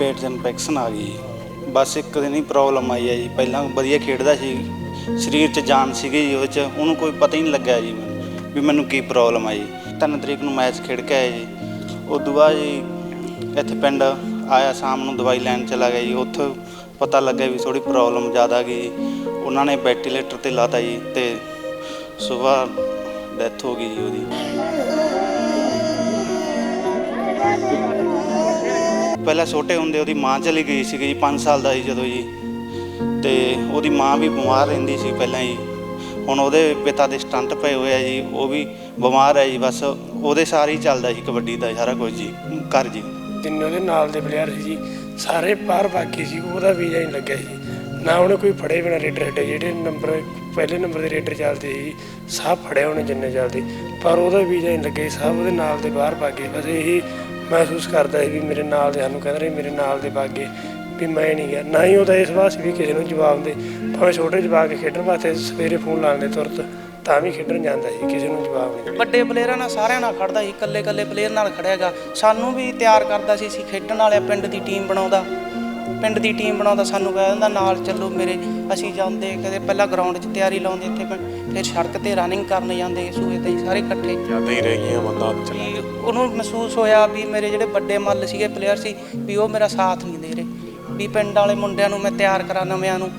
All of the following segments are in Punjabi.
ਪੇਟ 'ਚ ਇਨਫੈਕਸ਼ਨ ਆ ਗਈ। ਜੀ। ਬਸ ਇੱਕ ਦਿਨ ਹੀ ਪ੍ਰੋਬਲਮ ਆਈ ਹੈ ਜੀ। ਪਹਿਲਾਂ ਵਧੀਆ ਖੇਡਦਾ ਸੀ। ਸਰੀਰ 'ਚ ਜਾਨ ਸੀਗੀ ਜੀ ਉਹ 'ਚ। ਉਹਨੂੰ ਕੋਈ ਪਤਾ ਹੀ ਨਹੀਂ ਲੱਗਿਆ ਜੀ ਵੀ ਮੈਨੂੰ ਕੀ ਪ੍ਰੋਬਲਮ ਆਈ। ਤਿੰਨ ਤਰੀਕ ਨੂੰ ਮੈਚ ਖੇਡ ਕੇ ਆਏ ਜੀ। ਉਸ ਤੋਂ ਬਾਅਦ ਜੀ ਇੱਥੇ ਪਿੰਡ ਆਇਆ, ਸ਼ਾਮ ਨੂੰ ਦਵਾਈ ਲੈਣ ਚਲਾ ਗਿਆ ਜੀ। ਉੱਥੇ ਪਤਾ ਲੱਗਿਆ ਵੀ ਥੋੜੀ ਪ੍ਰੋਬਲਮ ਜ਼ਿਆਦਾ ਗਈ ਉਹਨਾਂ ਨੇ ਵੈਂਟੀਲੇਟਰ ਤੇ ਲਾਤਾ ਜੀ ਤੇ ਸਵੇਰ ਡੈਥ ਹੋ ਗਈ ਜੀ ਉਹਦੀ। ਪਹਿਲਾਂ ਛੋਟੇ ਹੁੰਦੇ ਉਹਦੀ ਮਾਂ ਚਲੀ ਗਈ ਸੀ ਜੀ 5 ਸਾਲ ਦਾ ਸੀ ਜਦੋਂ ਜੀ। ਤੇ ਉਹਦੀ ਮਾਂ ਵੀ ਬਿਮਾਰ ਰਹਿੰਦੀ ਸੀ ਪਹਿਲਾਂ ਜੀ। ਹੁਣ ਉਹਦੇ ਪਿਤਾ ਦੇ ਸਟੰਟ ਪਏ ਹੋਏ ਆ ਜੀ ਉਹ ਵੀ ਬਿਮਾਰ ਹੈ ਜੀ ਬਸ ਉਹਦੇ ਸਾਰੇ ਹੀ ਚੱਲਦਾ ਸੀ ਕਬੱਡੀ ਦਾ ਸਾਰਾ ਕੁਝ ਜੀ ਘਰ ਜੀ। ਜਿੰਨੇ ਉਹਦੇ ਨਾਲ ਦੇ ਪਲੇਅਰ ਸੀ ਜੀ ਸਾਰੇ ਬਾਹਰ ਬਾਕੀ ਸੀ ਉਹਦਾ ਵੀਜ਼ਾ ਨਹੀਂ ਲੱਗਿਆ ਸੀ ਨਾ ਉਹਨੇ ਕੋਈ ਫੜੇ ਬਿਨਾ ਰੇਡਰ ਹਟੇ ਜਿਹੜੇ ਨੰਬਰ ਪਹਿਲੇ ਨੰਬਰ ਦੇ ਰੇਡਰ ਚੱਲਦੇ ਸੀ ਸਭ ਫੜਿਆ ਉਹਨੇ ਜਿੰਨੇ ਚੱਲਦੇ। ਪਰ ਉਹਦਾ ਵੀਜ਼ਾ ਨਹੀਂ ਲੱਗਿਆ ਸੀ, ਸਭ ਉਹਦੇ ਨਾਲ ਦੇ ਬਾਹਰ ਭਾਗੇ ਬਸ ਇਹੀ ਮਹਿਸੂਸ ਕਰਦਾ ਸੀ ਵੀ ਮੇਰੇ ਨਾਲ ਦੇ ਸਾਨੂੰ ਕਹਿੰਦੇ ਰਹੇ ਮੇਰੇ ਨਾਲ ਦੇ ਭਾਗੇ ਵੀ ਮੈਂ ਨਹੀਂ ਗਿਆ। ਨਾ ਹੀ ਉਹਦਾ ਇਸ ਵਾਸਤੇ ਵੀ ਕਿਸੇ ਨੂੰ ਜਵਾਬ ਦੇ। ਭਾਵੇਂ ਛੋਟੇ ਜਵਾਕ ਖੇਡਣ ਵਾਸਤੇ ਸਵੇਰੇ ਫੋਨ ਲਾਉਂਦੇ ਤੁਰਤ, ਤਾਂ ਵੀ ਖੇਡਣ ਜਾਂਦਾ ਸੀ, ਕਿਸੇ ਨੂੰ ਜਵਾਬ ਨਹੀਂ ਵੱਡੇ ਪਲੇਅਰਾਂ ਨਾਲ ਸਾਰਿਆਂ ਨਾਲ ਖੜਦਾ ਸੀ ਇਕੱਲੇ ਇਕੱਲੇ ਪਲੇਅਰ ਨਾਲ ਖੜਿਆਗਾ ਸਾਨੂੰ ਵੀ ਤਿਆਰ ਕਰਦਾ ਸੀ ਅਸੀਂ ਖੇਡਣ ਵਾਲੇ ਪਿੰਡ ਦੀ ਟੀਮ ਬਣਾਉਂਦਾ। ਪਿੰਡ ਦੀ ਟੀਮ ਬਣਾਉਂਦਾ ਸਾਨੂੰ ਕਹਿ ਦਿੰਦਾ ਨਾਲ ਚੱਲੋ ਮੇਰੇ ਅਸੀਂ ਜਾਂਦੇ ਕਦੇ ਪਹਿਲਾਂ ਗਰਾਊਂਡ 'ਚ ਤਿਆਰੀ ਲਾਉਂਦੇ ਇੱਥੇ ਫਿਰ ਸੜਕ ਤੇ ਰਨਿੰਗ ਕਰਨ ਜਾਂਦੇ ਸੂਏ ਤੇ ਸਾਰੇ ਇਕੱਠੇ। ਯਾਦਾਂ ਹੀ ਰਹਿ ਗਈਆਂ ਬੰਦਾ ਚੱਲਿਆ ਵੀ ਉਹਨੂੰ ਮਹਿਸੂਸ ਹੋਇਆ ਵੀ ਮੇਰੇ ਜਿਹੜੇ ਵੱਡੇ ਮੱਲ ਸੀਗੇ ਪਲੇਅਰ ਸੀ ਵੀ ਉਹ ਮੇਰਾ ਸਾਥ ਨਹੀਂ ਦੇ ਰਹੇ। ਵੀ ਪਿੰਡ ਵਾਲੇ ਮੁੰਡਿਆਂ ਨੂੰ ਮੈਂ ਤਿਆਰ ਕਰਾਂ ਨਵਿਆਂ ਨੂੰ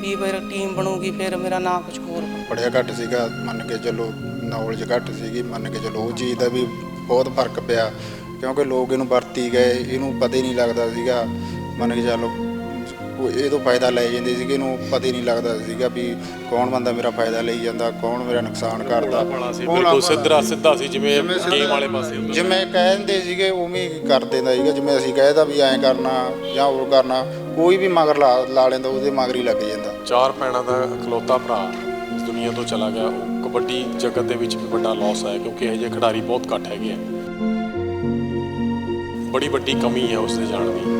ਵੀ ਫਿਰ ਟੀਮ ਬਣੂਗੀ ਫਿਰ ਮੇਰਾ ਨਾਮ ਕੁਝ ਹੋਰ। ਪੜਿਆ ਘੱਟ ਸੀਗਾ ਮੰਨ ਕੇ ਚੱਲੋ ਨੌਲੇਜ ਘੱਟ ਸੀਗੀ ਮੰਨ ਕੇ ਚੱਲੋ ਉਹ ਚੀਜ਼ ਦਾ ਵੀ ਬਹੁਤ ਫ਼ਰਕ ਪਿਆ। ਕਿਉਂਕਿ ਲੋਕ ਇਹਨੂੰ ਵਰਤੀ ਗਏ ਇਹਨੂੰ ਪਤਾ ਹੀ ਨਹੀਂ ਲੱਗਦਾ ਸੀਗਾ ਮੰਨ ਕੇ ਚੱਲੋ ਉਹ ਇਹ ਤੋਂ ਫਾਇਦਾ ਲੈ ਜਾਂਦੇ ਸੀਗੇ ਇਹਨੂੰ ਪਤਾ ਹੀ ਨਹੀਂ ਲੱਗਦਾ ਸੀਗਾ ਵੀ ਕੌਣ ਬੰਦਾ ਮੇਰਾ ਫਾਇਦਾ ਲਈ ਜਾਂਦਾ ਕੌਣ ਮੇਰਾ ਨੁਕਸਾਨ ਕਰਦਾ। ਸੀ ਬਿਲਕੁਲ ਸਿੱਧਾ ਸਿੱਧਾ ਸੀ ਜਿਵੇਂ ਗੇਮ ਵਾਲੇ ਪਾਸੇ ਹੁੰਦਾ। ਜਿਵੇਂ ਕਹਿੰਦੇ ਸੀਗੇ ਉਵੇਂ ਹੀ ਕਰ ਦਿੰਦਾ ਸੀਗਾ ਜਿਵੇਂ ਅਸੀਂ ਕਹਿਦਾ ਵੀ ਐਂ ਕਰਨਾ ਜਾਂ ਹੋਰ ਕਰਨਾ ਕੋਈ ਵੀ ਮਗਰ ਲਾ ਲਾ ਲੈਂਦਾ ਉਹਦੇ ਮਗਰ ਹੀ ਲੱਗ ਜਾਂਦਾ। ਚਾਰ ਭੈਣਾਂ ਦਾ ਇਕਲੌਤਾ ਭਰਾ ਇਸ ਦੁਨੀਆ ਤੋਂ ਚਲਾ ਗਿਆ। ਉਹ ਕਬੱਡੀ ਜਗਤ ਦੇ ਵਿੱਚ ਵੀ ਵੱਡਾ ਲਾਸ ਹੈ ਕਿਉਂਕਿ ਇਹ ਜਿਹੇ ਖਿਡਾਰੀ ਬਹੁਤ ਘੱਟ ਹੈਗੇ ਆ। ਬੜੀ ਵੱਡੀ ਕਮੀ ਹੈ ਉਸ ਦੇ ਜਾਣ ਦੀ।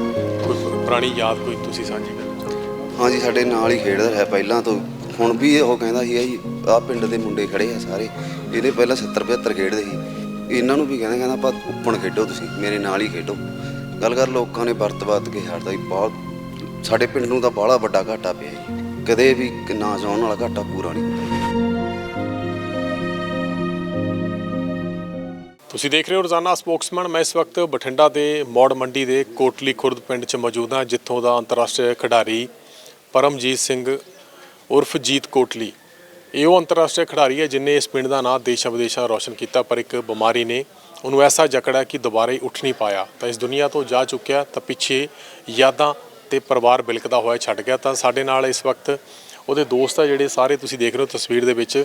ਪੁਰਾਣੀ ਯਾਦ ਕੋਈ ਤੁਸੀਂ ਸਾਂਝੀ ਕਰੋ। ਹਾਂਜੀ, ਸਾਡੇ ਨਾਲ ਹੀ ਖੇਡਦਾ ਰਿਹਾ ਪਹਿਲਾਂ ਤੋਂ। ਹੁਣ ਵੀ ਉਹ ਕਹਿੰਦਾ ਸੀ ਜੀ, ਆਹ ਪਿੰਡ ਦੇ ਮੁੰਡੇ ਖੜੇ ਆ ਸਾਰੇ। ਇਹਦੇ ਪਹਿਲਾਂ 70 75 ਖੇਡਦੇ ਸੀ। ਇਹਨਾਂ ਨੂੰ ਵੀ ਕਹਿੰਦਾ ਕਹਿੰਦਾ ਆਪਾਂ ਉੱਪਣ ਖੇਡੋ ਤੁਸੀਂ, ਮੇਰੇ ਨਾਲ ਹੀ ਖੇਡੋ। ਗੱਲ ਕਰ ਲੋਕਾਂ ਨੇ ਵਰਤ ਵਰਤ ਕੇ ਹਟਦਾ ਜੀ ਬਹੁਤ, ਸਾਡੇ ਪਿੰਡ ਨੂੰ ਤਾਂ ਬਾਹਲਾ ਵੱਡਾ ਘਾਟਾ ਪਿਆ ਜੀ। ਕਦੇ ਵੀ ਨਾ ਜਾਣ ਵਾਲਾ ਘਾਟਾ ਪੂਰਾ ਨਹੀਂ। ਤੁਸੀਂ ਦੇਖ ਰਹੇ ਹੋ ਰੋਜ਼ਾਨਾ ਸਪੋਕਸਮੈਨ, ਮੈਂ ਇਸ ਵਕਤ ਬਠਿੰਡਾ ਦੇ ਮੌੜ ਮੰਡੀ ਦੇ ਕੋਟਲੀ ਖੁਰਦ ਪਿੰਡ 'ਚ ਮੌਜੂਦ ਹਾਂ, ਜਿੱਥੋਂ ਦਾ ਅੰਤਰਰਾਸ਼ਟਰੀ ਖਿਡਾਰੀ ਪਰਮਜੀਤ ਸਿੰਘ ਉਰਫ ਜੀਤ ਕੋਟਲੀ। ਇਹ ਉਹ ਅੰਤਰਰਾਸ਼ਟਰੀ ਖਿਡਾਰੀ ਹੈ ਜਿਨੇ ਇਸ ਪਿੰਡ ਦਾ ਨਾਂ ਦੇਸ਼ਾਂ ਵਿਦੇਸ਼ਾਂ ਰੌਸ਼ਨ ਕੀਤਾ, ਪਰ ਇੱਕ ਬਿਮਾਰੀ ਨੇ ਉਹਨੂੰ ਐਸਾ ਜਕੜਾ ਕਿ ਦੁਬਾਰਾ ਹੀ ਉੱਠ ਨਹੀਂ ਪਾਇਆ। ਤਾਂ ਇਸ ਦੁਨੀਆ ਤੋਂ ਜਾ ਚੁੱਕਿਆ, ਤਾਂ ਪਿੱਛੇ ਯਾਦਾਂ ਤੇ ਪਰਿਵਾਰ ਬਿਲਕਦਾ ਹੋਇਆ ਛੱਡ ਗਿਆ। ਤਾਂ ਸਾਡੇ ਨਾਲ ਇਸ ਵਕਤ ਉਹਦੇ ਦੋਸਤ ਆ ਜਿਹੜੇ ਸਾਰੇ ਤੁਸੀਂ ਦੇਖ ਰਹੇ ਹੋ ਤਸਵੀਰ ਦੇ ਵਿੱਚ।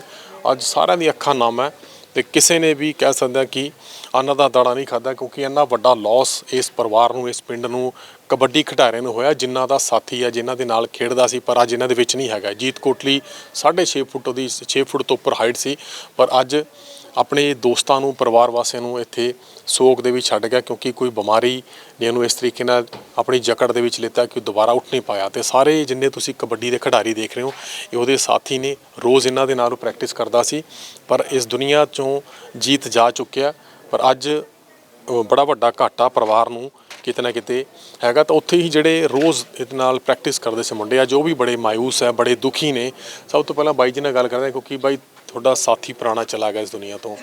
ਅੱਜ ਸਾਰਿਆਂ ਦੀ ਅੱਖਾਂ ਨਾਮ ਹੈ। ਤੇ ਕਿਸੇ ਨੇ ਵੀ ਕਹਿ ਸਕਦਾ ਕਿ ਅੰਨ ਦਾ ਦਾਣਾ ਨਹੀਂ ਖਾਦਾ ਕਿਉਂਕਿ ਇੰਨਾ ਵੱਡਾ ਲਾਸ ਇਸ ਪਰਿਵਾਰ ਨੂੰ, ਇਸ ਪਿੰਡ ਨੂੰ, ਕਬੱਡੀ ਖਿਡਾਰਿਆਂ ਨੂੰ ਹੋਇਆ, ਜਿਨ੍ਹਾਂ ਦਾ ਸਾਥੀ ਆ, ਜਿਨ੍ਹਾਂ ਦੇ ਨਾਲ ਖੇਡਦਾ ਸੀ, ਪਰ ਅੱਜ ਇਹਨਾਂ ਦੇ ਵਿੱਚ ਨਹੀਂ ਹੈਗਾ। ਜੀਤ ਕੋਟਲੀ 6.5 ਫੁੱਟ ਉਹਦੀ 6 ਫੁੱਟ ਤੋਂ ਉੱਪਰ ਹਾਈਟ ਸੀ, ਪਰ ਅੱਜ ਆਪਣੇ ਦੋਸਤਾਂ ਨੂੰ, ਪਰਿਵਾਰ ਵਾਸੀਆਂ ਨੂੰ ਇੱਥੇ ਸੋਗ ਦੇ ਵਿੱਚ ਛੱਡ ਗਿਆ ਕਿਉਂਕਿ ਕੋਈ ਬਿਮਾਰੀ ਨੇ ਉਹਨੂੰ ਇਸ ਤਰੀਕੇ ਨਾਲ ਆਪਣੀ ਜਕੜ ਦੇ ਵਿੱਚ ਲਿੱਤਾ ਕਿ ਦੁਬਾਰਾ ਉੱਠ ਨਹੀਂ ਪਾਇਆ। ਤੇ ਸਾਰੇ ਜਿੰਨੇ ਤੁਸੀਂ ਕਬੱਡੀ ਦੇ ਖਿਡਾਰੀ ਦੇਖ ਰਹੇ ਹੋ, ਇਹ ਉਹਦੇ ਸਾਥੀ ਨੇ ਰੋਜ਼ ਇਹਨਾਂ ਦੇ ਨਾਲ ਉਹ ਪ੍ਰੈਕਟਿਸ ਕਰਦਾ ਸੀ। ਪਰ ਇਸ ਦੁਨੀਆ ਚੋਂ ਜੀਤ ਜਾ ਚੁੱਕਿਆ। ਪਰ ਅੱਜ ਬੜਾ ਵੱਡਾ ਘਾਟਾ ਪਰਿਵਾਰ ਨੂੰ ਕਿਤੇ ਨਾ ਕਿਤੇ ਹੈਗਾ। ਤਾਂ ਉੱਥੇ ਹੀ ਜਿਹੜੇ ਰੋਜ਼ ਇਹਦੇ ਨਾਲ ਪ੍ਰੈਕਟਿਸ ਕਰਦੇ ਸੀ ਮੁੰਡੇ ਆ ਜੋ ਵੀ ਬੜੇ ਮਾਇੂਸ ਹੈ, ਬੜੇ ਦੁਖੀ ਨੇ। ਸਭ ਤੋਂ ਪਹਿਲਾਂ ਬਾਈ ਜੀ ਨਾਲ ਗੱਲ ਕਰਦੇ ਕਿਉਂਕਿ ਬਾਈ ਤੁਹਾਡਾ ਸਾਥੀ ਪੁਰਾਣਾ ਚਲਾ ਗਿਆ ਇਸ ਦੁਨੀਆ ਤੋਂ।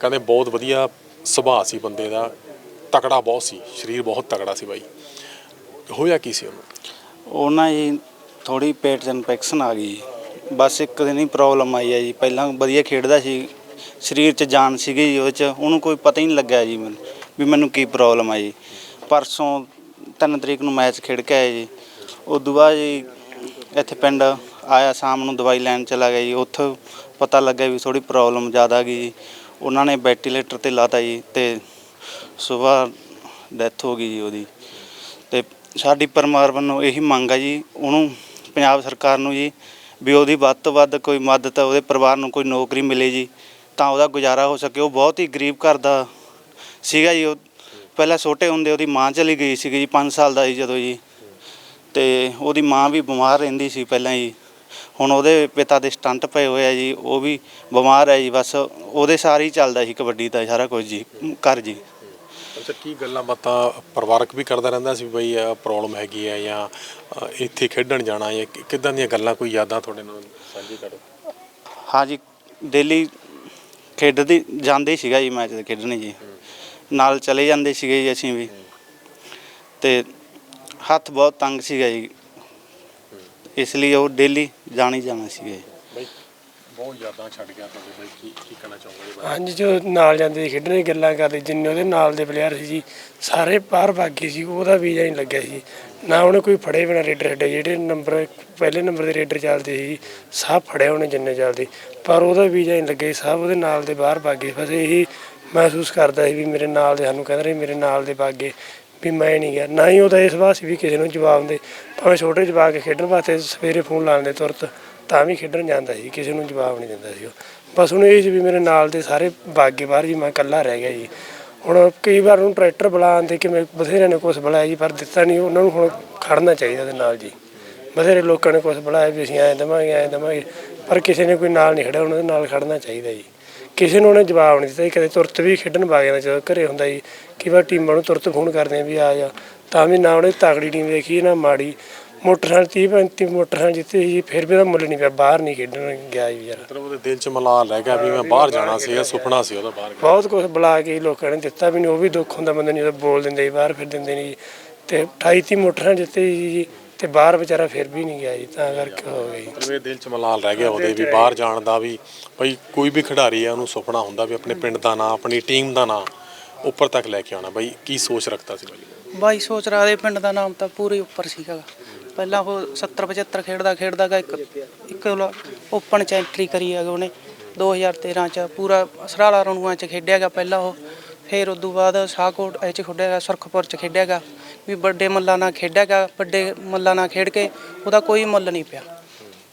ਕਹਿੰਦੇ ਬਹੁਤ ਵਧੀਆ ਸੁਭਾਅ ਸੀ ਬੰਦੇ ਦਾ। ਤਕੜਾ ਬਹੁਤ ਸੀ। ਸਰੀਰ ਬਹੁਤ ਤਕੜਾ ਸੀ ਬਾਈ। ਹੋਇਆ ਕੀ ਸੀ ਉਹਨੂੰ? ਉਹਨਾਂ ਜੀ ਥੋੜੀ ਪੇਟ 'ਚ ਇਨਫੈਕਸ਼ਨ ਆ ਗਈ। ਬਸ ਇੱਕ ਦਿਨ ਹੀ ਪ੍ਰੋਬਲਮ ਆਈ ਹੈ ਜੀ। ਪਹਿਲਾਂ ਵਧੀਆ ਖੇਡਦਾ ਸੀ। ਸਰੀਰ 'ਚ ਜਾਨ ਸੀਗੀ ਜੀ ਉਹਦੇ 'ਚ। ਉਹਨੂੰ ਕੋਈ ਪਤਾ ਹੀ ਨਹੀਂ ਲੱਗਿਆ ਜੀ ਮੈਨੂੰ ਵੀ ਮੈਨੂੰ ਕੀ ਪ੍ਰੋਬਲਮ ਆਈ ਪਰਸੋਂ ਤਿੰਨ ਤਰੀਕ ਨੂੰ ਮੈਚ ਖੇਡ ਕੇ ਆਏ ਜੀ। ਉਸ ਤੋਂ ਬਾਅਦ ਜੀ ਇੱਥੇ ਪਿੰਡ ਆਇਆ ਸ਼ਾਮ ਨੂੰ ਦਵਾਈ ਲੈਣ ਚਲਾ ਗਿਆ ਜੀ, ਉੱਥੇ ਪਤਾ ਲੱਗਿਆ ਵੀ ਥੋੜੀ ਪ੍ਰੋਬਲਮ ਜ਼ਿਆਦਾ ਗਈ ਜੀ। ਉਹਨਾਂ ਨੇ ਵੈਂਟੀਲੇਟਰ ਤੇ ਲਾਤਾ ਜੀ ਤੇ ਸਵੇਰ ਡੈਥ ਹੋ ਗਈ ਜੀ ਉਹਦੀ। ਤੇ ਸਾਡੀ ਪਰਿਵਾਰ ਵੱਲੋਂ ਇਹੀ ਮੰਗ ਹੈ ਜੀ, ਉਹਨੂੰ ਪੰਜਾਬ ਸਰਕਾਰ ਨੂੰ ਜੀ, ਵੀ ਉਹਦੀ ਵੱਧ ਤੋਂ ਵੱਧ ਕੋਈ ਮਦਦ, ਉਹਦੇ ਪਰਿਵਾਰ ਨੂੰ ਕੋਈ ਨੌਕਰੀ ਮਿਲੇ ਜੀ, ਤਾਂ ਉਹਦਾ ਗੁਜ਼ਾਰਾ ਹੋ ਸਕੇ। ਉਹ ਬਹੁਤ ਹੀ ਗਰੀਬ ਘਰ ਦਾ ਸੀਗਾ ਜੀ, ਉਹ ਪਹਿਲਾਂ ਛੋਟੇ ਹੁੰਦੇ ਉਹਦੀ ਮਾਂ ਚਲੀ ਗਈ ਸੀਗੀ ਜੀ 5 ਸਾਲ ਦਾ ਸੀ ਜਦੋਂ ਜੀ। ਤੇ ਉਹਦੀ ਮਾਂ ਵੀ ਬਿਮਾਰ ਰਹਿੰਦੀ ਸੀ ਪਹਿਲਾਂ ਜੀ। ਹੁਣ ਉਹਦੇ ਪਿਤਾ ਦੇ ਸਟੰਟ ਪਏ ਹੋਏ ਆ ਜੀ ਉਹ ਵੀ ਬਿਮਾਰ ਹੈ ਜੀ ਬਸ ਉਹਦੇ ਸਾਰੇ ਹੀ ਚੱਲਦਾ ਸੀ ਕਬੱਡੀ ਦਾ ਸਾਰਾ ਕੁਝ ਜੀ ਘਰ ਜੀ। ਅੱਛਾ ਕੀ ਗੱਲਾਂ ਬਾਤਾਂ ਪਰਿਵਾਰਕ ਵੀ ਕਰਦਾ ਰਹਿੰਦਾ ਸੀ ਬਈ ਇਹ ਪ੍ਰੋਬਲਮ ਹੈਗੀ ਹੈ ਜਾਂ ਅ, ਇੱਥੇ ਖੇਡਣ ਜਾਣਾ ਜਾਂ ਕਿ- ਕਿੱਦਾਂ ਦੀਆਂ ਗੱਲਾਂ ਕੋਈ ਯਾਦਾਂ ਤੁਹਾਡੇ ਨਾਲ ਸਾਂਝੀ ਕਰੋ? ਹਾਂਜੀ ਡੇਲੀ ਖੇਡਦੀ ਜਾਂਦੇ ਹੀ ਸੀਗਾ ਜੀ ਮੈਚ ਖੇਡਣੇ ਜੀ। ਨਾਲ ਚਲੇ ਜਾਂਦੇ ਸੀਗੇ ਜੀ ਅਸੀਂ ਵੀ। ਤੇ ਹੱਥ ਬਹੁਤ ਤੰਗ ਸੀਗਾ ਜੀ। ਇਸ ਲਈ ਉਹ ਡੇਲੀ ਜਾਣ ਹੀ ਜਾਣਾ ਸੀਗਾ। ਬਈ ਬਹੁਤ ਯਾਦਾਂ ਛੱਡ ਗਿਆ ਤੁਹਾਡੇ ਬਈ ਕੀ ਕੀ ਕਹਿਣਾ ਚਾਹੋਗੇ ਬਾਰੇ? ਹਾਂਜੀ ਜੋ ਨਾਲ ਜਾਂਦੇ ਸੀ ਖੇਡਣ ਗੱਲਾਂ ਕਰਦੇ ਜਿੰਨੇ ਉਹਦੇ ਨਾਲ ਦੇ ਪਲੇਅਰ ਸੀ ਜੀ ਸਾਰੇ ਬਾਹਰ ਭਾਗੇ ਸੀ ਉਹਦਾ ਵੀਜ਼ਾ ਨਹੀਂ ਲੱਗਿਆ ਸੀ। ਨਾ ਉਹਨੇ ਕੋਈ ਫੜੇ ਬਿਨਾ ਰੇਡਰ ਹੱਡੇ ਜਿਹੜੇ ਨੰਬਰ ਪਹਿਲੇ ਨੰਬਰ ਦੇ ਰੇਡਰ ਚੱਲਦੇ ਸੀ ਸਭ ਫੜਿਆ ਉਹਨੇ ਜਿੰਨੇ ਚੱਲਦੇ। ਪਰ ਉਹਦਾ ਵੀਜ਼ਾ ਨਹੀਂ ਲੱਗਿਆ ਸਭ ਉਹਦੇ ਨਾਲ ਦੇ ਬਾਹਰ ਭਾਗੇ ਬਸ ਇਹੀ ਮਹਿਸੂਸ ਕਰਦਾ ਸੀ ਵੀ ਮੇਰੇ ਨਾਲ ਦੇ ਸਾਨੂੰ ਕਹਿੰਦੇ ਰਹੇ ਮੇਰੇ ਨਾਲ ਦੇ ਭਾਗੇ ਵੀ ਮੈਂ ਨਹੀਂ ਗਿਆ। ਨਾ ਹੀ ਉਹਦਾ ਇਸ ਵਾਸਤੇ ਵੀ ਕਿਸੇ ਨੂੰ ਜਵਾਬ ਦੇ। ਭਾਵੇਂ ਛੋਟੇ ਜਵਾਕ ਖੇਡਣ ਵਾਸਤੇ ਸਵੇਰੇ ਫੋਨ ਲਾਉਂਦੇ ਤੁਰਤ, ਤਾਂ ਵੀ ਖੇਡਣ ਜਾਂਦਾ ਸੀ, ਕਿਸੇ ਨੂੰ ਜਵਾਬ ਨਹੀਂ ਦਿੰਦਾ ਸੀ ਉਹ। ਬਸ ਹੁਣ ਇਹ ਸੀ ਵੀ ਮੇਰੇ ਨਾਲ ਦੇ ਸਾਰੇ ਬਾਗੇ ਬਾਹਰ ਜੀ ਮੈਂ ਇਕੱਲਾ ਰਹਿ ਗਿਆ ਜੀ। ਹੁਣ ਕਈ ਵਾਰ ਉਹਨੂੰ ਟਰੈਕਟਰ ਬੁਲਾਉਂਦੇ ਕਿ ਮੈਂ ਬਥੇਰਿਆਂ ਨੇ ਕੁਝ ਬੁਲਾਇਆ ਜੀ, ਪਰ ਦਿੱਤਾ ਨਹੀਂ, ਉਹਨਾਂ ਨੂੰ ਹੁਣ ਖੜਨਾ ਚਾਹੀਦਾ ਉਹਦੇ ਨਾਲ ਜੀ। ਬਥੇਰੇ ਲੋਕਾਂ ਨੇ ਕੁਝ ਬੁਲਾਇਆ ਵੀ ਅਸੀਂ ਐਂ ਦੇਵਾਂਗੇ ਐਂ ਦੇਵਾਂਗੇ, ਪਰ ਕਿਸੇ ਨੇ ਕੋਈ ਨਾਲ ਨਹੀਂ ਖੜਿਆ, ਉਹਨਾਂ ਦੇ ਨਾਲ ਖੜਨਾ ਚਾਹੀਦਾ ਜੀ। ਕਿਸੇ ਨੂੰ ਉਹਨੇ ਜਵਾਬ ਨਹੀਂ ਦਿੱਤਾ ਜੀ ਕਦੇ ਤੁਰਤ ਵੀ ਖੇਡਣ ਵਗ ਜਾਂਦਾ ਜਦੋਂ ਘਰੇ ਹੁੰਦਾ ਜੀ ਕਈ ਵਾਰ ਟੀਮਾਂ ਨੂੰ ਤੁਰਤ ਫੋਨ ਕਰਦੇ ਆ ਵੀ ਆ ਜਾ ਤਾਂ ਵੀ ਨਾ ਉਹਨੇ ਤਗੜੀ ਟੀਮ ਦੇਖੀ ਨਾ ਮਾੜੀ। ਮੋਟਰਸਾਈਕਲ 30 35 ਮੋਟਰਸਾਈਕਲ ਜਿੱਤੇ ਸੀ ਫਿਰ ਵੀ ਉਹਦਾ ਮੁੱਲ ਨਹੀਂ ਪਿਆ ਬਾਹਰ ਨਹੀਂ ਖੇਡਣ ਗਿਆ ਜੀ ਯਾਰ ਮਤਲਬ ਉਹਦੇ ਦਿਲ 'ਚ ਮਲਾਲ ਰਹਿ ਗਿਆ ਵੀ ਮੈਂ ਬਾਹਰ ਜਾਣਾ ਸੀ ਇਹ ਸੁਪਨਾ ਸੀ ਉਹਦਾ ਬਾਹਰ ਬਹੁਤ ਕੁਝ ਬੁਲਾ ਕੇ ਲੋਕਾਂ ਨੇ ਦਿੱਤਾ ਵੀ ਨਹੀਂ ਉਹ ਵੀ ਦੁੱਖ ਹੁੰਦਾ ਬੰਦੇ ਨੂੰ ਜਦੋਂ ਬੋਲ ਦਿੰਦੇ ਸੀ ਬਾਹਰ ਫਿਰ ਦਿੰਦੇ ਨਹੀਂ ਜੀ। ਤੇ 28 30 ਮੋਟਰਾਂ ਜਿੱਤੇ ਸੀ ਜੀ ਤੇ ਬਾਹਰ ਵਿਚਾਰਾ ਫਿਰ ਵੀ ਨਹੀਂ ਗਿਆ ਜੀ ਤਾਂ ਕਰਕੇ ਹੋ ਗਈ ਮਤਲਬ ਇਹ ਦਿਲ 'ਚ ਮਲਾਲ ਰਹਿ ਗਿਆ ਉਹਦੇ ਵੀ ਬਾਹਰ ਜਾਣ ਦਾ ਵੀ ਬਈ ਕੋਈ ਵੀ ਖਿਡਾਰੀ ਆ ਉਹਨੂੰ ਸੁਪਨਾ ਹੁੰਦਾ ਵੀ ਆਪਣੇ ਪਿੰਡ ਦਾ ਨਾਂ ਆਪਣੀ ਟੀਮ ਦਾ ਨਾਂ ਉੱਪਰ ਤੱਕ ਲੈ ਕੇ ਆਉਣਾ। ਬਈ ਕੀ ਸੋਚ ਰੱਖਦਾ ਸੀ ਬਈ? ਬਾਈ ਸੋਚ ਰਾ ਦੇ ਪਿੰਡ ਦਾ ਨਾਮ ਤਾਂ ਪੂਰੇ ਉੱਪਰ ਸੀਗਾ। ਪਹਿਲਾਂ ਉਹ 70 75 ਖੇਡਦਾ ਖੇਡਦਾ ਗਾ ਇੱਕ ਇੱਕ ਓਪਨ ਚ ਐਂਟਰੀ ਕਰੀ ਹੈਗਾ ਉਹਨੇ। 2013 ਚ ਪੂਰਾ ਸਰਾਲਾ ਰਣੂਆਂ ਚ ਖੇਡਿਆਗਾ ਪਹਿਲਾਂ ਉਹ। ਫਿਰ ਉਦੋਂ ਬਾਅਦ ਸ਼ਾਹਕੋਟ ਚ ਖੇਡਿਆਗਾ ਸੁਰਖਪੁਰ ਚ ਖੇਡਿਆਗਾ ਵੀ ਵੱਡੇ ਮੱਲਾਂ ਨਾਲ ਖੇਡਿਆਗਾ ਵੱਡੇ ਮੱਲਾਂ ਨਾਲ ਖੇਡ ਕੇ ਉਹਦਾ ਕੋਈ ਮੁੱਲ ਨਹੀਂ ਪਿਆ।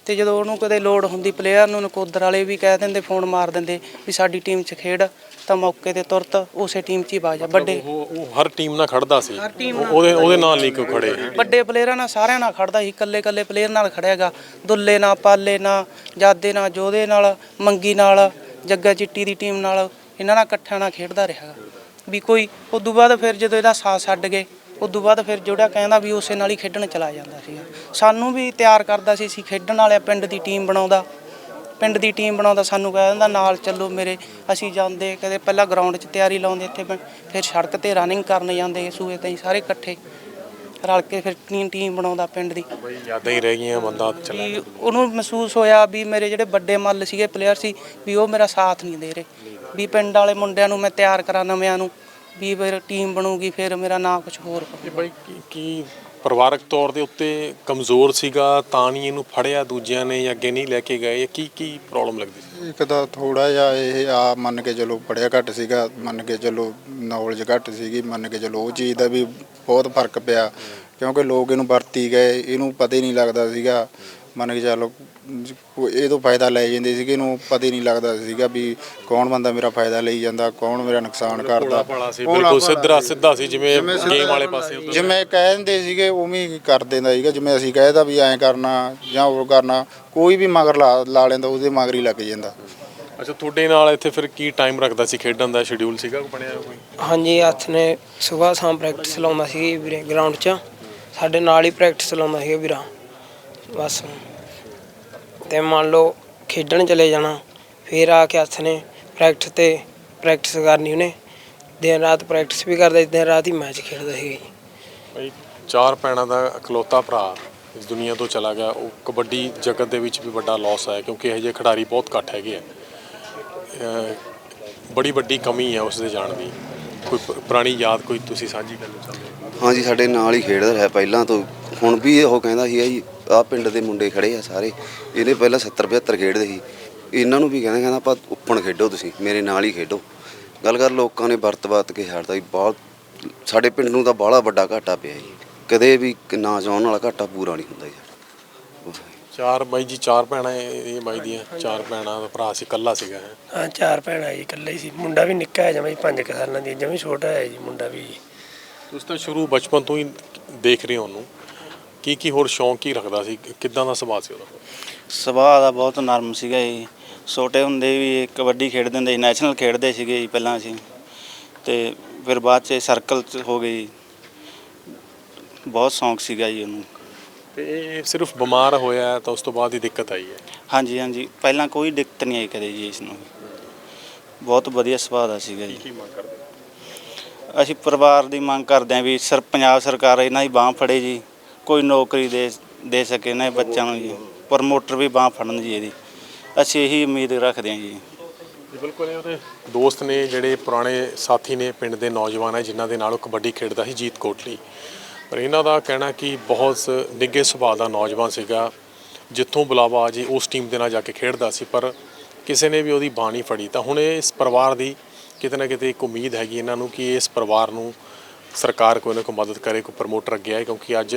ਤੇ ਜਦੋਂ ਉਹਨੂੰ ਕਦੇ ਲੋੜ ਹੁੰਦੀ ਪਲੇਅਰ ਨੂੰ ਨਕੋਦਰ ਵਾਲੇ ਵੀ ਕਹਿ ਦਿੰਦੇ ਫੋਨ ਮਾਰ ਦਿੰਦੇ ਵੀ ਸਾਡੀ ਟੀਮ 'ਚ ਖੇਡ ਤਾਂ ਮੌਕੇ ਤੇ ਤੁਰਤ ਉਸੇ ਟੀਮ 'ਚ ਹੀ ਵਗ ਜਾ ਵੱਡੇ ਉਹ ਉਹ ਹਰ ਟੀਮ ਨਾਲ ਖੜਦਾ ਸੀ। ਉਹਦੇ ਉਹਦੇ ਨਾਲ ਨਹੀਂ ਕੋਈ ਖੜੇ। ਵੱਡੇ ਪਲੇਅਰਾਂ ਨਾਲ ਸਾਰਿਆਂ ਨਾਲ ਖੜਦਾ ਸੀ ਇਕੱਲੇ ਇਕੱਲੇ ਪਲੇਅਰ ਨਾਲ ਖੜਿਆਗਾ ਦੁੱਲੇ ਨਾਲ ਪਾਲੇ ਨਾਲ ਜਾਦੇ ਨਾਲ ਜੋਧੇ ਨਾਲ ਮੰਗੀ ਨਾਲ ਜੱਗਾ ਚਿੱਟੀ ਦੀ ਟੀਮ ਨਾਲ ਇਹਨਾਂ ਨਾਲ ਇਕੱਠਿਆਂ ਨਾਲ ਖੇਡਦਾ ਰਿਹਾ। ਵੀ ਕੋਈ ਉਦੋਂ ਬਾਅਦ ਫਿਰ ਜਦੋਂ ਇਹਦਾ ਸਾਥ ਛੱਡ ਗਏ ਉਦੋਂ ਬਾਅਦ ਫਿਰ ਜਿਹੜਾ ਕਹਿੰਦਾ ਵੀ ਉਸੇ ਨਾਲ ਹੀ ਖੇਡਣ ਚਲਾ ਜਾਂਦਾ ਸੀਗਾ। ਸਾਨੂੰ ਵੀ ਤਿਆਰ ਕਰਦਾ ਸੀ ਅਸੀਂ ਖੇਡਣ ਵਾਲੇ ਪਿੰਡ ਦੀ ਟੀਮ ਬਣਾਉਂਦਾ। ਪਿੰਡ ਦੀ ਟੀਮ ਬਣਾਉਂਦਾ ਸਾਨੂੰ ਕਹਿ ਦਿੰਦਾ ਨਾਲ ਚੱਲੋ ਮੇਰੇ ਅਸੀਂ ਜਾਂਦੇ ਕਦੇ ਪਹਿਲਾਂ ਗਰਾਊਂਡ 'ਚ ਤਿਆਰੀ ਲਾਉਂਦੇ ਇੱਥੇ ਫਿਰ ਸੜਕ ਤੇ ਰਨਿੰਗ ਕਰਨ ਜਾਂਦੇ ਸੂਏ ਤਾਈਂ ਸਾਰੇ ਇਕੱਠੇ ਰਲ ਕੇ ਫਿਰ ਟੀਮ ਟੀਮ ਬਣਾਉਂਦਾ ਪਿੰਡ ਦੀ। ਬਈ ਯਾਦਾਂ ਹੀ ਰਹਿ ਗਈਆਂ ਬੰਦਾ ਚਲਾ ਵੀ ਉਹਨੂੰ ਮਹਿਸੂਸ ਹੋਇਆ ਵੀ ਮੇਰੇ ਜਿਹੜੇ ਵੱਡੇ ਮੱਲ ਸੀਗੇ ਪਲੇਅਰ ਸੀ ਵੀ ਉਹ ਮੇਰਾ ਸਾਥ ਨਹੀਂ ਦੇ ਰਹੇ। ਵੀ ਪਿੰਡ ਵਾਲੇ ਮੁੰਡਿਆਂ ਨੂੰ ਮੈਂ ਤਿਆਰ ਕਰਾਂ ਨਵਿਆਂ ਨੂੰ। ਵੀ ਫਿਰ ਟੀਮ ਬਣੂਗੀ ਫਿਰ ਮੇਰਾ ਨਾਂ ਕੁਝ ਹੋਰ ਇਹ ਬਈ ਕੀ- ਕੀ ਪਰਿਵਾਰਕ ਤੌਰ ਦੇ ਉੱਤੇ ਕਮਜ਼ੋਰ ਸੀਗਾ ਤਾਂ ਨਹੀਂ ਇਹਨੂੰ ਫੜਿਆ ਦੂਜਿਆਂ ਨੇ ਜਾਂ ਅੱਗੇ ਨਹੀਂ ਲੈ ਕੇ ਗਏ ਇਹ ਕੀ ਕੀ ਪ੍ਰੋਬਲਮ ਲੱਗਦੀ ਸੀ? ਇੱਕ ਤਾਂ ਥੋੜਾ ਜਿਹਾ ਇਹ ਆ ਮੰਨ ਕੇ ਚਲੋ ਪੜਿਆ ਘੱਟ ਸੀਗਾ ਮੰਨ ਕੇ ਚਲੋ ਨੌਲੇਜ ਘੱਟ ਸੀਗੀ ਮੰਨ ਕੇ ਚਲੋ ਉਹ ਚੀਜ਼ ਦਾ ਵੀ ਬਹੁਤ ਫ਼ਰਕ ਪਿਆ ਕਿਉਂਕਿ ਲੋਕ ਇਹਨੂੰ ਵਰਤੀ ਗਏ ਇਹਨੂੰ ਪਤਾ ਹੀ ਨਹੀਂ ਲੱਗਦਾ ਸੀਗਾ ਮੰਨ ਕੇ ਚਲੋ ਇਹ ਤੋਂ ਫਾਇਦਾ ਲੈ ਜਾਂਦੇ ਸੀਗੇ ਇਹਨੂੰ ਪਤਾ ਹੀ ਨਹੀਂ ਲੱਗਦਾ ਸੀਗਾ ਵੀ ਕੌਣ ਬੰਦਾ ਮੇਰਾ ਫਾਇਦਾ ਲਈ ਜਾਂਦਾ ਕੌਣ ਮੇਰਾ ਨੁਕਸਾਨ ਕਰਦਾ। ਭੋਲਾ ਸੀ ਬਿਲਕੁਲ ਸਿੱਧਾ ਸਿੱਧਾ ਸੀ ਜਿਵੇਂ ਗੇਮ ਵਾਲੇ ਪਾਸੇ। ਜਿਵੇਂ ਕਹਿ ਦਿੰਦੇ ਸੀਗੇ ਉਵੇਂ ਹੀ ਕਰ ਦਿੰਦਾ ਸੀਗਾ ਜਿਵੇਂ ਅਸੀਂ ਕਹਿਦਾ ਵੀ ਐਂ ਕਰਨਾ ਜਾਂ ਉਹ ਕਰਨਾ ਕੋਈ ਵੀ ਮਗਰ ਲਾ ਲਾ ਲੈਂਦਾ ਉਹਦੇ ਮਗਰ ਹੀ ਲੱਗ ਜਾਂਦਾ। ਅੱਛਾ ਤੁਹਾਡੇ ਨਾਲ ਇੱਥੇ ਫਿਰ ਕੀ ਟਾਈਮ ਰੱਖਦਾ ਸੀ ਖੇਡਣ ਦਾ? ਸ਼ਡਿਊਲ ਸੀਗਾ ਬਣਿਆ ਕੋਈ? ਹਾਂਜੀ ਹੱਥ ਨੇ ਸਵੇਰ ਸ਼ਾਮ ਪ੍ਰੈਕਟਿਸ ਲਾਉਂਦਾ ਸੀ ਵੀਰੇ ਗਰਾਊਂਡ 'ਚ। ਸਾਡੇ ਨਾਲ ਹੀ ਪ੍ਰੈਕਟਿਸ ਲਾਉਂਦਾ ਸੀ ਵੀਰਾ। ਬਸ। ਤੇ ਮੰਨ ਲਓ ਖੇਡਣ ਚਲੇ ਜਾਣਾ ਫਿਰ ਆ ਕੇ ਹੱਥ ਨੇ ਪ੍ਰੈਕਟਿਸ ਤੇ ਪ੍ਰੈਕਟਿਸ ਕਰਨੀ ਉਹਨੇ। ਦਿਨ ਰਾਤ ਪ੍ਰੈਕਟਿਸ ਵੀ ਕਰਦਾ ਸੀ ਦਿਨ ਰਾਤ ਹੀ ਮੈਚ ਖੇਡਦਾ ਸੀ। ਜੀ ਬਈ ਚਾਰ ਭੈਣਾਂ ਦਾ ਇਕਲੌਤਾ ਭਰਾ ਇਸ ਦੁਨੀਆ ਤੋਂ ਚਲਾ ਗਿਆ ਉਹ ਕਬੱਡੀ ਜਗਤ ਦੇ ਵਿੱਚ ਵੀ ਵੱਡਾ ਲਾਸ ਹੈ ਕਿਉਂਕਿ ਇਹੋ ਜਿਹੇ ਖਿਡਾਰੀ ਬਹੁਤ ਘੱਟ ਹੈਗੇ ਆ। ਬੜੀ ਵੱਡੀ ਕਮੀ ਹੈ ਉਸ ਦੇ ਜਾਣ ਦੀ। ਕੋਈ ਪੁਰਾਣੀ ਯਾਦ ਕੋਈ ਤੁਸੀਂ ਸਾਂਝੀ ਕਰਨਾ ਚਾਹੁੰਦੇ ਹੋ? ਹਾਂਜੀ ਸਾਡੇ ਨਾਲ ਹੀ ਖੇਡਦਾ ਰਿਹਾ ਪਹਿਲਾਂ ਤੋਂ ਹੁਣ ਵੀ ਉਹ ਕਹਿੰਦਾ ਸੀ ਜੀ ਆਹ ਪਿੰਡ ਦੇ ਮੁੰਡੇ ਖੜੇ ਆ ਸਾਰੇ ਇਹਨੇ ਪਹਿਲਾਂ 70 75 ਖੇਡਦੇ ਸੀ। ਇਹਨਾਂ ਨੂੰ ਵੀ ਕਹਿੰਦਾ ਕਹਿੰਦਾ ਆਪਾਂ ਉੱਪਨ ਖੇਡੋ ਤੁਸੀਂ ਮੇਰੇ ਨਾਲ ਹੀ ਖੇਡੋ। ਗੱਲ ਕਰ ਲੋਕਾਂ ਨੇ ਵਰਤ ਵਰਤ ਕੇ ਛੱਡਦਾ ਜੀ ਬਹੁਤ ਸਾਡੇ ਪਿੰਡ ਨੂੰ ਤਾਂ ਬਾਹਲਾ ਵੱਡਾ ਘਾਟਾ ਪਿਆ ਜੀ। ਕਦੇ ਵੀ ਨਾ ਚਾਹੁਣ ਵਾਲਾ ਘਾਟਾ ਪੂਰਾ ਨਹੀਂ ਹੁੰਦਾ ਜੀ। ਚਾਰ ਬਾਈ ਜੀ ਚਾਰ ਭੈਣਾਂ ਇਹ ਬਾਈ ਦੀਆਂ ਚਾਰ ਭੈਣਾਂ ਦਾ ਭਰਾ ਸੀ ਇਕੱਲਾ ਸੀਗਾ। ਹਾਂ ਚਾਰ ਭੈਣਾਂ ਜੀ ਇਕੱਲੇ ਹੀ ਸੀ। ਮੁੰਡਾ ਵੀ ਨਿੱਕਾ ਹੈ ਜਮਾਂ ਜੀ 5 ਸਾਲਾਂ ਦੀ ਜਮਾਂ ਛੋਟਾ ਹੈ ਜੀ ਮੁੰਡਾ ਵੀ। ਤੁਸੀਂ ਤਾਂ ਸ਼ੁਰੂ ਬਚਪਨ ਤੋਂ ਹੀ ਦੇਖ ਰਹੇ ਹੋ ਉਹਨੂੰ। ਕੀ ਕੀ ਹੋਰ ਸ਼ੌਂਕ ਕੀ ਰੱਖਦਾ ਸੀ? ਕਿੱਦਾਂ ਦਾ ਸੁਭਾਅ ਸੀ ਉਹਦਾ? ਸੁਭਾਅ ਦਾ ਬਹੁਤ ਨਰਮ ਸੀਗਾ ਜੀ। ਛੋਟੇ ਹੁੰਦੇ ਵੀ ਕਬੱਡੀ ਖੇਡਦੇ ਹੁੰਦੇ ਸੀ ਨੈਸ਼ਨਲ ਖੇਡਦੇ ਸੀਗੇ ਜੀ ਪਹਿਲਾਂ ਅਸੀਂ। ਤੇ ਫਿਰ ਬਾਅਦ 'ਚ ਸਰਕਲ 'ਚ ਹੋ ਗਈ ਬਹੁਤ ਸ਼ੌਂਕ ਸੀਗਾ ਜੀ ਉਹਨੂੰ। ਤੇ ਇਹ ਸਿਰਫ ਬਿਮਾਰ ਹੋਇਆ ਤਾਂ ਉਸ ਤੋਂ ਬਾਅਦ ਹੀ ਦਿੱਕਤ ਆਈ ਹੈ? ਹਾਂਜੀ ਹਾਂਜੀ। ਪਹਿਲਾਂ ਕੋਈ ਦਿੱਕਤ ਨਹੀਂ ਆਈ ਕਦੇ ਜੀ ਇਸ ਨੂੰ। ਬਹੁਤ ਵਧੀਆ ਸੁਭਾਅ ਦਾ ਸੀਗਾ ਜੀ। ਕੀ ਮੰਗ ਕਰਦੇ ਅਸੀਂ ਪਰਿਵਾਰ ਦੀ ਮੰਗ ਕਰਦੇ ਹਾਂ ਵੀ ਸਰ ਪੰਜਾਬ ਸਰਕਾਰ ਇਹਨਾਂ ਦੀ ਬਾਹ ਫੜੇ ਜੀ। ਕੋਈ ਨੌਕਰੀ ਦੇ ਦੇ ਸਕੇ ਨਾ ਬੱਚਿਆਂ ਨੂੰ ਜੀ। ਪ੍ਰਮੋਟਰ ਵੀ ਬਾਹ ਫੜਨ ਜੀ ਇਹਦੀ। ਅਸੀਂ ਇਹੀ ਉਮੀਦ ਰੱਖਦੇ ਹਾਂ ਜੀ। ਜੀ, ਬਿਲਕੁਲ ਇਹ ਉਹਦੇ ਦੋਸਤ ਨੇ, ਜਿਹੜੇ ਪੁਰਾਣੇ ਸਾਥੀ ਨੇ ਪਿੰਡ ਦੇ ਨੌਜਵਾਨ ਹੈ, ਜਿਨ੍ਹਾਂ ਦੇ ਨਾਲ ਉਹ ਕਬੱਡੀ ਖੇਡਦਾ ਸੀ ਜੀਤ ਕੋਟਲੀ। ਪਰ ਇਹਨਾਂ ਦਾ ਕਹਿਣਾ ਕਿ ਬਹੁਤ ਨਿੱਘੇ ਸੁਭਾਅ ਦਾ ਨੌਜਵਾਨ ਸੀਗਾ। ਜਿੱਥੋਂ ਬੁਲਾਵਾ ਆ ਜੇ, ਉਸ ਟੀਮ ਦੇ ਨਾਲ ਜਾ ਕੇ ਖੇਡਦਾ ਸੀ, ਪਰ ਕਿਸੇ ਨੇ ਵੀ ਉਹਦੀ ਬਾਹ ਨਹੀਂ ਫੜੀ। ਤਾਂ ਹੁਣ ਇਹ ਇਸ ਪਰਿਵਾਰ ਦੀ ਕਿਤੇ ਨਾ ਕਿਤੇ ਇੱਕ ਉਮੀਦ ਹੈਗੀ ਇਹਨਾਂ ਨੂੰ ਕਿ ਇਸ ਪਰਿਵਾਰ ਨੂੰ ਸਰਕਾਰ ਕੋਈ ਨਾ ਕੋਈ ਮਦਦ ਕਰੇ, ਕੋਈ ਪ੍ਰਮੋਟਰ ਅੱਗੇ ਆਏ, ਕਿਉਂਕਿ ਅੱਜ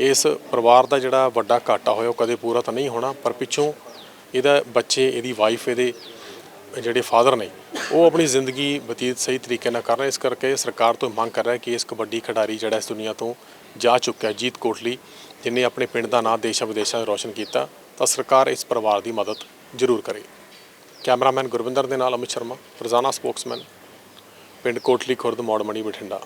ਇਸ ਪਰਿਵਾਰ ਦਾ ਜਿਹੜਾ ਵੱਡਾ ਘਾਟਾ ਹੋਇਆ, ਉਹ ਕਦੇ ਪੂਰਾ ਤਾਂ ਨਹੀਂ ਹੋਣਾ, ਪਰ ਪਿੱਛੋਂ ਇਹਦਾ ਬੱਚੇ, ਇਹਦੀ ਵਾਈਫ ਇਹਦੇ ਜਿਹੜੇ ਫਾਦਰ ਨੇ, ਉਹ ਆਪਣੀ ਜ਼ਿੰਦਗੀ ਬਤੀਤ ਸਹੀ ਤਰੀਕੇ ਨਾਲ ਕਰ ਰਹੇ ਇਸ ਕਰਕੇ ਸਰਕਾਰ ਤੋਂ ਮੰਗ ਕਰ ਰਿਹਾ ਕਿ ਇਸ ਕਬੱਡੀ ਖਿਡਾਰੀ ਜਿਹੜਾ ਇਸ ਦੁਨੀਆ ਤੋਂ ਜਾ ਚੁੱਕਿਆ, ਜੀਤ ਕੋਟਲੀ, ਜਿਨੇ ਆਪਣੇ ਪਿੰਡ ਦਾ ਨਾਂ ਦੇਸ਼ਾਂ ਵਿਦੇਸ਼ਾਂ 'ਚ ਰੌਸ਼ਨ ਕੀਤਾ, ਤਾਂ ਸਰਕਾਰ ਇਸ ਪਰਿਵਾਰ ਦੀ ਮਦਦ ਜ਼ਰੂਰ ਕਰੇ। ਕੈਮਰਾਮੈਨ ਗੁਰਵਿੰਦਰ ਦੇ ਨਾਲ ਅਮਿਤ ਸ਼ਰਮਾ, ਰੋਜ਼ਾਨਾ ਸਪੋਕਸਮੈਨ, ਪਿੰਡ ਕੋਟਲੀ, ਖੁਰਦ, ਮੌੜਮਣੀ, ਬਠਿੰਡਾ।